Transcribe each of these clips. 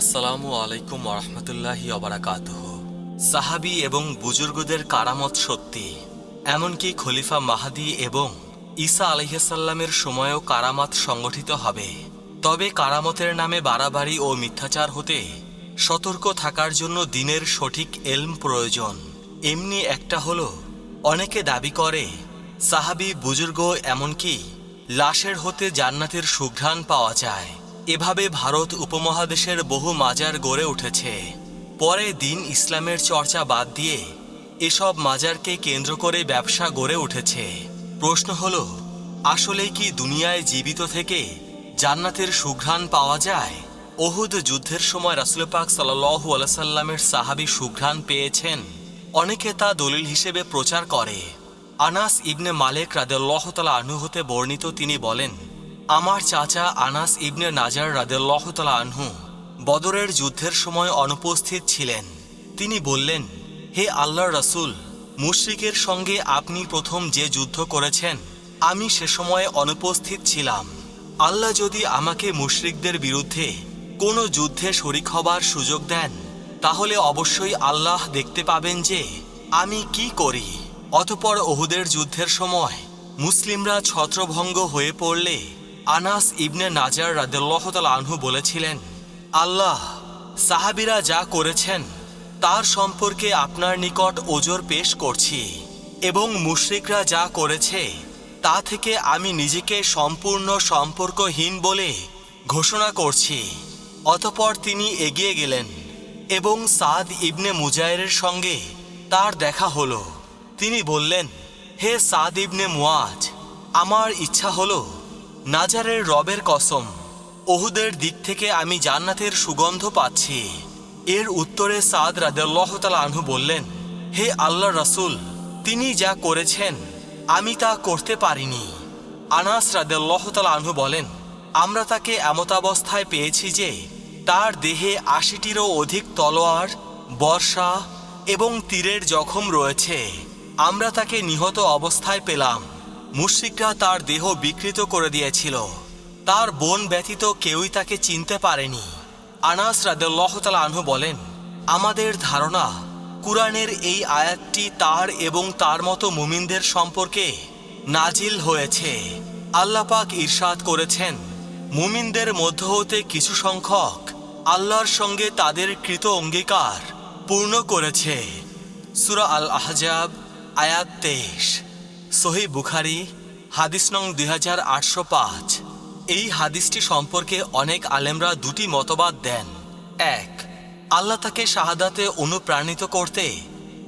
আসসালামু আলাইকুম রহমতুল্লাহি অবরাকাত সাহাবি এবং বুজুর্গদের কারামত সত্যি, এমনকি খলিফা মাহাদি এবং ঈসা আলহিসাল্লামের সময়ও কারামাত সংগঠিত হবে। তবে কারামতের নামে বাড়াবাড়ি ও মিথ্যাচার হতে সতর্ক থাকার জন্য দিনের সঠিক এলম প্রয়োজন। এমনি একটা হলো, অনেকে দাবি করে, সাহাবি বুজুর্গ এমনকি লাশের হতে জান্নাতের সুঘ্রাণ পাওয়া যায়। এভাবে ভারত উপমহাদেশের বহু মাজার গড়ে উঠেছে। পরে দিন ইসলামের চর্চা বাদ দিয়ে এসব মাজারকে কেন্দ্র করে ব্যবসা গড়ে উঠেছে। প্রশ্ন হল, আসলে কি দুনিয়ায় জীবিত থেকে জান্নাতের সুঘ্রাণ পাওয়া যায়? ওহুদ যুদ্ধের সময় রাসুলপাক সাল্লু আলাইসাল্লামের সাহাবি সুঘ্রাণ পেয়েছেন। অনেকে তা দলিল হিসেবে প্রচার করে। আনাস ইবনে মালেক রাদেল্লাহতালা আনহু হতে বর্ণিত তিনি বলেন আমার চাচা আনাস ইবনে নাজার রাদেল্লাহতালা আনহু বদরের যুদ্ধের সময় অনুপস্থিত ছিলেন। তিনি বললেন, হে আল্লাহর রাসূল, মুশরিকের সঙ্গে আপনি প্রথম যে যুদ্ধ করেছেন, আমি সে সময়ে অনুপস্থিত ছিলাম। আল্লাহ যদি আমাকে মুশরিকদের বিরুদ্ধে কোনো যুদ্ধে শরিক হবার সুযোগ দেন, তাহলে অবশ্যই আল্লাহ দেখতে পাবেন যে আমি কি করি। অতপর ওহুদের যুদ্ধের সময় মুসলিমরা ছত্রভঙ্গ হয়ে পড়লে আনাস ইবনে নাজার রাদেল্লাহতাল আনহু বলেছিলেন, আল্লাহ, সাহাবিরা যা করেছেন, তার সম্পর্কে আপনার নিকট ওজোর পেশ করছি এবং মুশরিকরা যা করেছে, তা থেকে আমি নিজেকে সম্পূর্ণ সম্পর্কহীন বলে ঘোষণা করছি। অতপর তিনি এগিয়ে গেলেন এবং সাদ ইবনে মুজায়ের সঙ্গে তার দেখা হলো। তিনি বললেন, হে সাদ ইবনে মুয়াজ আমার ইচ্ছা হলো নাজারের রবের কসম, ওহুদের দিক থেকে আমি জান্নাতের সুগন্ধ পাচ্ছি। এর উত্তরে সাদ রাদেল্লাহতালা আনহু বললেন, হে আল্লাহ রাসূল, তিনি যা করেছেন, আমি তা করতে পারিনি। আনাস রাদেল্লাহতালা আনহু বলেন, আমরা তাকে এমতাবস্থায় পেয়েছি যে, তার দেহে আশিটিরও অধিক তলোয়ার, বর্ষা এবং তীরের জখম রয়েছে। আমরা তাকে নিহত অবস্থায় পেলাম। মুশরিকরা তার দেহ বিকৃত করে দিয়েছিল। তার বোন ব্যতীত কেউই তাকে চিনতে পারেনি। আনাস রাদেল্লাহতালা আনহু বলেন, আমাদের ধারণা, কুরআনের এই আয়াতটি তার এবং তার মতো মুমিনদের সম্পর্কে নাজিল হয়েছে। আল্লাপাক ইরশাদ করেছেন, মুমিনদের মধ্য হতে কিছু সংখ্যক আল্লাহর সঙ্গে তাদের কৃত অঙ্গীকার পূর্ণ করেছে। সুরা আল আহজাব আয়াত তেইশ। সহি বুখারি, হাদিস নং দুই হাজার আটশো পাঁচ। এই হাদিসটি সম্পর্কে অনেক আলেমরা দুটি মতবাদ দেন। এক, আল্লাহ তাকে শাহাদাতে অনুপ্রাণিত করতে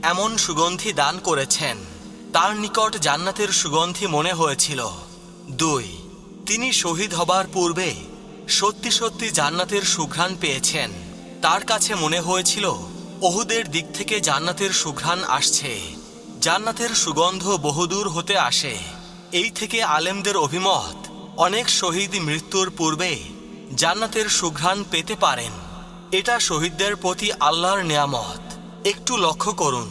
এমন সুগন্ধি দান করেছেন, তার নিকট জান্নাতের সুগন্ধি মনে হয়েছিল। দুই, তিনি শহীদ হবার পূর্বে সত্যি সত্যি জান্নাতের সুঘ্রাণ পেয়েছেন, তার কাছে মনে হয়েছিল, ওহুদের দিক থেকে জান্নাতের সুঘ্রাণ আসছে। জান্নাতের সুগন্ধ বহুদূর হতে আসে। এই থেকে আলেমদের অভিমত, অনেক শহীদ মৃত্যুর পূর্বে জান্নাতের সুঘ্রাণ পেতে পারেন। এটা শহীদদের প্রতি আল্লাহর নিয়ামত। একটু লক্ষ্য করুন,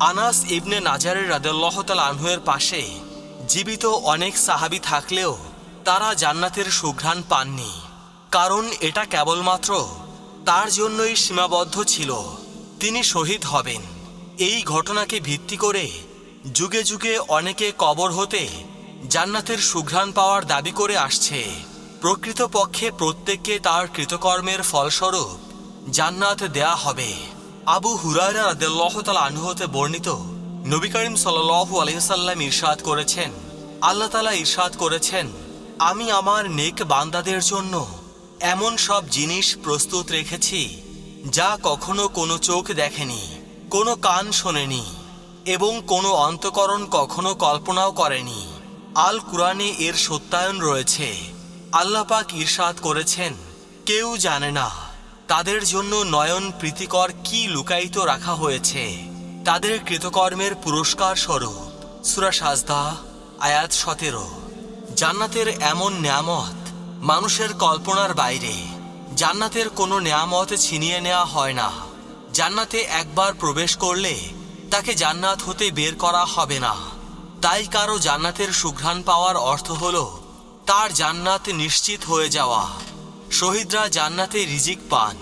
আনাস ইবনে নাজারের রাদেল্লাহতাল আনহুয়ের পাশে জীবিত অনেক সাহাবি থাকলেও তারা জান্নাতের সুঘ্রাণ পাননি। কারণ এটা কেবলমাত্র তার জন্যই সীমাবদ্ধ ছিল। তিনি শহীদ হবেন। এই ঘটনাকে ভিত্তি করে যুগে যুগে অনেকে কবর হতে জান্নাতের সুঘ্রাণ পাওয়ার দাবি করে আসছে। প্রকৃতপক্ষে প্রত্যেককে তার কৃতকর্মের ফলস্বরূপ জান্নাত দেয়া হবে। আবু হুরায়রা রাদিয়াল্লাহু আনহু হতে বর্ণিত নবী করিম সাল্লাল্লাহু আলাইহি সাল্লাম ইরশাদ করেছেন। আল্লাহ তাআলা ইরশাদ করেছেন, আমি আমার নেক বান্দাদের জন্য এমন সব জিনিস প্রস্তুত রেখেছি যা কখনো কোনো চোখ দেখেনি। কোনো কান শোনেনি এবং কোনো অন্তকরণ কখনো কল্পনাও করেনি। আল কুরআনে এর সত্যায়ন রয়েছে। আল্লাপাক ঈর্ষাদ করেছেন, কেউ জানে না তাদের জন্য নয়ন প্রীতিকর কি লুকায়িত রাখা হয়েছে। তাদের কৃতকর্মের পুরস্কার স্বরূপ। সুরা সাজদা, আয়াত সতেরো। জান্নাতের এমন নিয়ামত মানুষের কল্পনার বাইরে। জান্নাতের কোনো নিয়ামত ছিনিয়ে নেওয়া হয় না। জান্নাতে একবার প্রবেশ করলে তাকে জান্নাত হতে বের করা হবে না। তাই কারও জান্নাতের সুঘ্রাণ পাওয়ার অর্থ হল তার জান্নাত নিশ্চিত হয়ে যাওয়া। শহীদরা জান্নাতে রিজিক পান।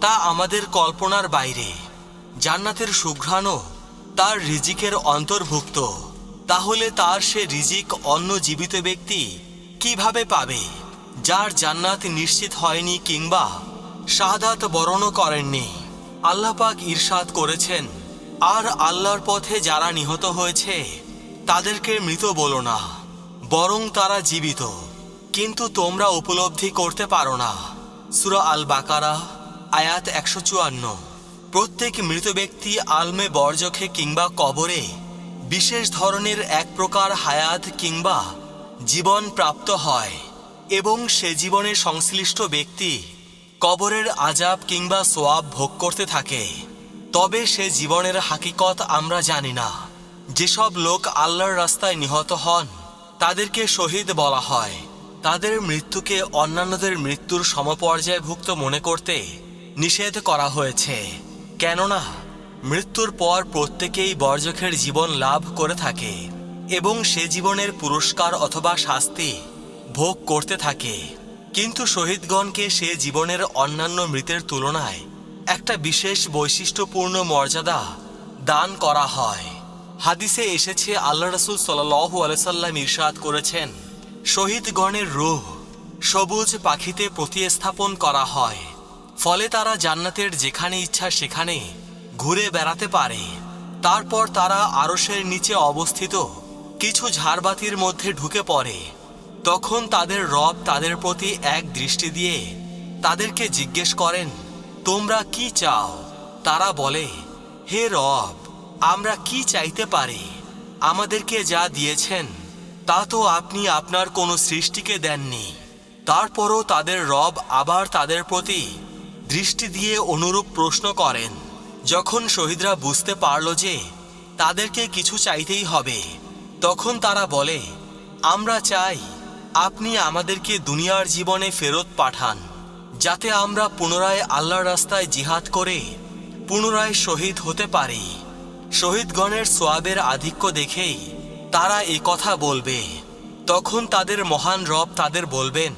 তা আমাদের কল্পনার বাইরে। জান্নাতের সুঘ্রাণও তার রিজিকের অন্তর্ভুক্ত। তাহলে তার সে রিজিক অন্য জীবিত ব্যক্তি কীভাবে পাবে? যার জান্নাত নিশ্চিত হয়নি কিংবা শাহাদাত বরণও করেননি। আল্লাহ পাক ঈর্ষাদ করেছেন, আর আল্লাহর পথে যারা নিহত হয়েছে, তাদেরকে মৃত বলো না, বরং তারা জীবিত। কিন্তু তোমরা উপলব্ধি করতে পারো না। সুরা আল বাকারা আয়াত একশো চুয়ান্ন। প্রত্যেক মৃত ব্যক্তি আলমে বর্জখে কিংবা কবরে বিশেষ ধরনের এক প্রকার হায়াত কিংবা জীবন প্রাপ্ত হয়, এবং সে জীবনে সংশ্লিষ্ট ব্যক্তি কবরের আজাব কিংবা সোয়াব ভোগ করতে থাকে। তবে সে জীবনের হাকিকত আমরা জানি না। যেসব লোক আল্লাহর রাস্তায় নিহত হন, তাদেরকে শহীদ বলা হয়। তাদের মৃত্যুকে অন্যান্যদের মৃত্যুর সমপর্যায়ভুক্ত মনে করতে নিষেধ করা হয়েছে। কেননা, মৃত্যুর পর প্রত্যেকেই বর্জখের জীবন লাভ করে থাকে এবং সে জীবনের পুরস্কার অথবা শাস্তি ভোগ করতে থাকে। কিন্তু শহীদগণকে সে জীবনের অন্যান্য মৃতের তুলনায় একটা বিশেষ বৈশিষ্ট্যপূর্ণ মর্যাদা দান করা হয়। হাদিসে এসেছে, আল্লাহ রসুল সাল্লাহ আলসাল্লাম ইরশাদ করেছেন, শহীদগণের রূহ সবুজ পাখিতে প্রতিস্থাপন করা হয়। ফলে তারা জান্নাতের যেখানে ইচ্ছা সেখানে ঘুরে বেড়াতে পারে। তারপর তারা আরশের নিচে অবস্থিত কিছু ঝাড়বাতির মধ্যে ঢুকে পড়ে। তখন তাদের রব তাদের প্রতি এক দৃষ্টি দিয়ে তাদেরকে জিজ্ঞেস করেন, তোমরা কি চাও? তারা বলে, হে রব, আমরা কি চাইতে পারি? আমাদেরকে যা দিয়েছেন, তা তো আপনি আপনার কোনো সৃষ্টিকে দেননি। তারপরও তাদের রব আবার তাদের প্রতি দৃষ্টি দিয়ে অনুরূপ প্রশ্ন করেন, যখন শহীদরা বুঝতে পারল যে তাদেরকে কিছু চাইতেই হবে। তখন তারা বলে, আমরা চাই আপনি আমাদেরকে দুনিয়ার জীবনে ফেরত পাঠান, যাতে আমরা পুনরায় আল্লাহর রাস্তায় জিহাদ করে পুনরায় শহীদ হতে পারি। শহীদগণের সোয়াবের আধিক্য দেখেই তারা এ কথা বলবে। তখন তাদের মহান রব তাদের বলবেন,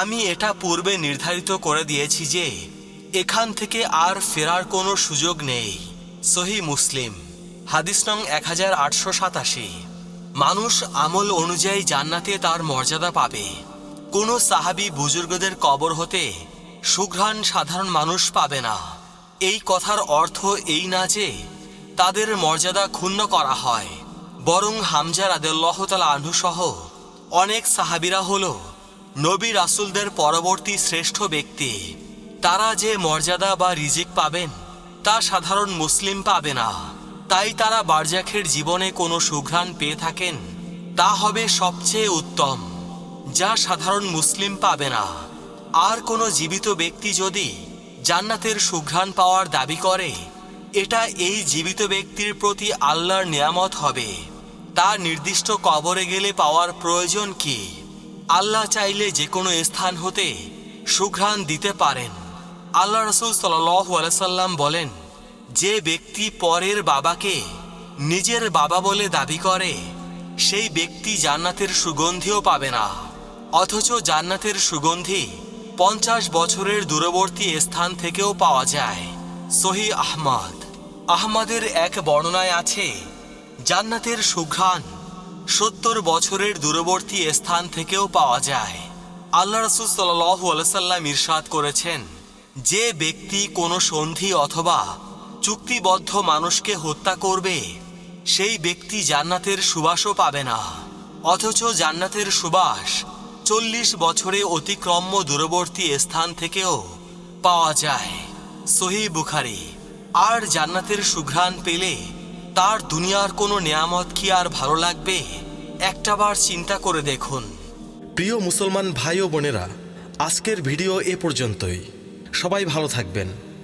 আমি এটা পূর্বে নির্ধারিত করে দিয়েছি যে এখান থেকে আর ফেরার কোনো সুযোগ নেই। সহি মুসলিম, হাদিস নং এক হাজার আটশো সাতাশি। মানুষ আমল অনুযায়ী জান্নাতে তার মর্যাদা পাবে। কোনো সাহাবি বুজুর্গদের কবর হতে সুঘ্রাণ সাধারণ মানুষ পাবে না। এই কথার অর্থ এই না যে তাদের মর্যাদা ক্ষুণ্ণ করা হয়। বরং হামজা রাদেল্লাহ তালা আনহু সহ অনেক সাহাবিরা হল নবী রাসুলদের পরবর্তী শ্রেষ্ঠ ব্যক্তি। তারা যে মর্যাদা বা রিজিক পাবেন তা সাধারণ মুসলিম পাবে না। তাই তারা বারজাখের জীবনে কোনো সুঘ্রাণ পেয়ে থাকেন, তা হবে সবচেয়ে উত্তম, যা সাধারণ মুসলিম পাবে না। আর কোনো জীবিত ব্যক্তি যদি জান্নাতের সুঘ্রাণ পাওয়ার দাবি করে, এটা এই জীবিত ব্যক্তির প্রতি আল্লাহর নিয়ামত হবে। তা নির্দিষ্ট কবরে গেলে পাওয়ার প্রয়োজন কি? আল্লাহ চাইলে যে কোনো স্থান হতে সুঘ্রাণ দিতে পারেন। আল্লাহ রসুল সাল্লাম বলেন যে ব্যক্তি পরের বাবাকে নিজের বাবা বলে দাবি করে, সেই ব্যক্তি জান্নাতের সুগন্ধিও পাবে না। অথচ জান্নাতের সুগন্ধি পঞ্চাশ বছরের দূরবর্তী স্থান থেকেও পাওয়া যায়। সহি আহমদ। আহমদের এক বর্ণনায় আছে, জান্নাতের সুঘ্রাণ সত্তর বছরের দূরবর্তী স্থান থেকেও পাওয়া যায়। আল্লাহ রসুল সাল্লু আলসাল্লাম ইরশাদ করেছেন, যে ব্যক্তি কোনো সন্ধি অথবা চুক্তিবদ্ধ মানুষকে হত্যা করবে, সেই ব্যক্তি জান্নাতের সুবাসও পাবে না। অথচ জান্নাতের সুবাস চল্লিশ বছরে অতিক্রম্য দূরবর্তী স্থান থেকেও পাওয়া যায়। সহি বুখারি, আর জান্নাতের সুঘ্রাণ পেলে তার দুনিয়ার কোনো নেয়ামত কি আর ভালো লাগবে? একটাবার চিন্তা করে দেখুন। প্রিয় মুসলমান ভাই ও বোনেরা, আজকের ভিডিও এ পর্যন্তই। সবাই ভালো থাকবেন।